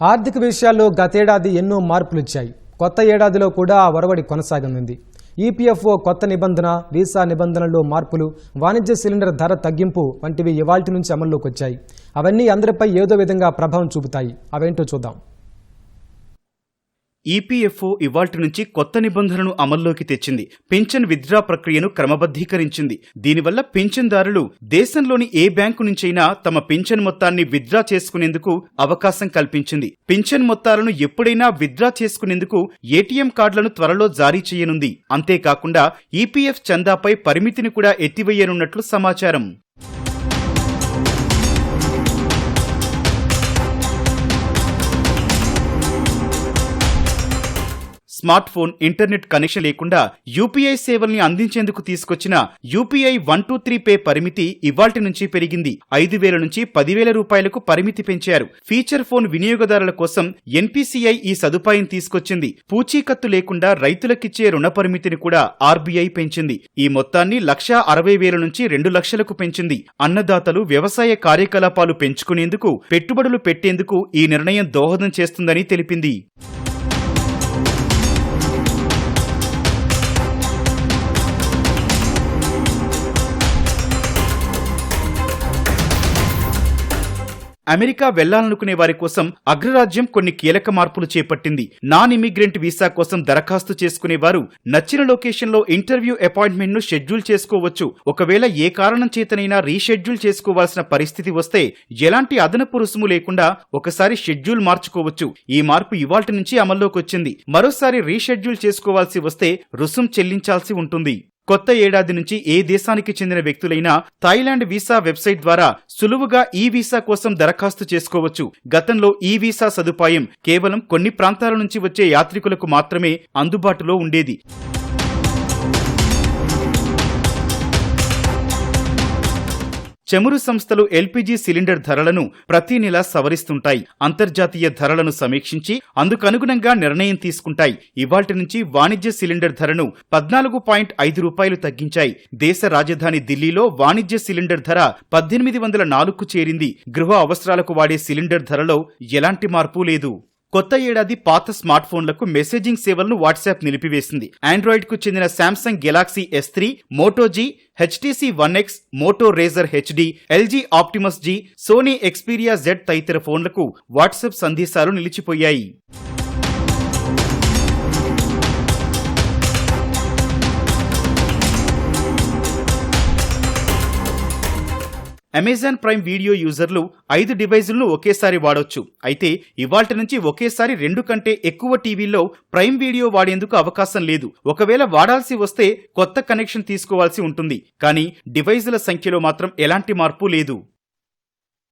ఆర్థిక విషయాల్లో గతేడాది ఎన్నో మార్పులు వచ్చాయి కొత్త ఏడాదిలో కూడా ఆ ఒరవడి కొనసాగనుంది. ఈపీఎఫ్ఓ కొత్త నిబంధన వీసా నిబంధనల్లో మార్పులు వాణిజ్య సిలిండర్ ధర తగ్గింపు వంటివి ఇవాల్టి నుంచి అమల్లోకి వచ్చాయి అవన్నీ అందరిపై ఏదో విధంగా ప్రభావం చూపుతాయి. అవేంటో చూద్దాం. ఈపీఎఫ్ఓ ఇవాల్టి నుంచి కొత్త నిబంధనను అమల్లోకి తెచ్చింది. పింఛన్ విత్డ్రా ప్రక్రియను క్రమబద్ధీకరించింది. దీనివల్ల పింఛన్దారులు దేశంలోని ఏ బ్యాంకు నుంచైనా తమ పింఛన్ మొత్తాన్ని విత్డ్రా చేసుకునేందుకు అవకాశం కల్పించింది. పింఛన్ మొత్తాలను ఎప్పుడైనా విత్డ్రా చేసుకునేందుకు ఏటీఎం కార్డులను త్వరలో జారీ చేయనుంది. అంతేకాకుండా ఈపీఎఫ్ చందాపై పరిమితిని కూడా ఎత్తివేయనున్నట్లు సమాచారం. స్మార్ట్ ఫోన్ ఇంటర్నెట్ కనెక్షన్ లేకుండా యూపీఐ సేవల్ని అందించేందుకు తీసుకొచ్చిన UPI one two three pay పరిమితి ఇవాల్టి నుంచి పెరిగింది. ఐదు వేల నుంచి పదివేల రూపాయలకు పరిమితి పెంచారు. ఫీచర్ ఫోన్ వినియోగదారుల కోసం ఎన్పీసీఐ ఈ సదుపాయం తీసుకొచ్చింది. పూచీకత్తు లేకుండా రైతులకిచ్చే రుణ పరిమితిని కూడా ఆర్బీఐ పెంచింది. ఈ మొత్తాన్ని లక్షా అరవై వేల నుంచి రెండు లక్షలకు పెంచింది. అన్నదాతలు వ్యవసాయ కార్యకలాపాలు పెంచుకునేందుకు పెట్టుబడులు పెట్టేందుకు ఈ నిర్ణయం దోహదం చేస్తుందని తెలిపింది. అమెరికా వెళ్ళాలనుకునే వారి కోసం అగ్రరాజ్యం కొన్ని కీలక మార్పులు చేపట్టింది. నాన్ ఇమిగ్రెంట్ వీసా కోసం దరఖాస్తు చేసుకునే వారు నచ్చిన లొకేషన్లో ఇంటర్వ్యూ అపాయింట్మెంట్ను షెడ్యూల్ చేసుకోవచ్చు. ఒకవేళ ఏ కారణం చేతనైనా రీషెడ్యూల్ చేసుకోవాల్సిన పరిస్థితి వస్తే ఎలాంటి అదనపు రుసుము లేకుండా ఒకసారి షెడ్యూల్ మార్చుకోవచ్చు. ఈ మార్పు ఇవాల్టి నుంచి అమల్లోకి వచ్చింది మరోసారి రీషెడ్యూల్ చేసుకోవాల్సి వస్తే రుసుం చెల్లించాల్సి ఉంటుంది. కొత్త ఏడాది నుంచి ఏ దేశానికి చెందిన వ్యక్తులైనా థాయిలాండ్ వీసా వెబ్సైట్ ద్వారా సులువుగా ఈ వీసా కోసం దరఖాస్తు చేసుకోవచ్చు. గతంలో ఈ వీసా సదుపాయం కేవలం కొన్ని ప్రాంతాల నుంచి వచ్చే యాత్రికులకు మాత్రమే అందుబాటులో ఉండేది. చమురు సంస్థలు ఎల్పీజీ సిలిండర్ ధరలను ప్రతి నెల సవరిస్తుంటాయి. అంతర్జాతీయ ధరలను సమీక్షించి అందుకనుగుణంగా నిర్ణయం తీసుకుంటాయి. ఇవాల్టి నుంచి వాణిజ్య సిలిండర్ ధరను పద్నాలుగు పాయింట్ ఐదు రూపాయలు తగ్గించాయి. దేశ రాజధాని ఢిల్లీలో వాణిజ్య సిలిండర్ ధర పద్దెనిమిది వందల నాలుగుకు చేరింది. గృహ అవసరాలకు వాడే సిలిండర్ ధరలో ఎలాంటి మార్పు లేదు. కొత్త ఏడాది పాత స్మార్ట్ ఫోన్లకు మెసేజింగ్ సేవలను వాట్సాప్ నిలిపివేసింది. ఆండ్రాయిడ్కు చెందిన Samsung Galaxy S three Moto G HTC One X Moto Razr HD LG Optimus G Sony Xperia Z తదితర ఫోన్లకు వాట్సాప్ సందేశాలు నిలిచిపోయాయి. అమెజాన్ ప్రైమ్ వీడియో యూజర్లు ఐదు డివైజులను ఒకేసారి వాడొచ్చు. అయితే ఇవాల్టి నుంచి ఒకేసారి రెండు కంటే ఎక్కువ టీవీల్లో ప్రైమ్ వీడియో వాడేందుకు అవకాశం లేదు. ఒకవేళ వాడాల్సి వస్తే కొత్త కనెక్షన్ తీసుకోవాల్సి ఉంటుంది. కానీ డివైజుల సంఖ్యలో మాత్రం ఎలాంటి మార్పు లేదు.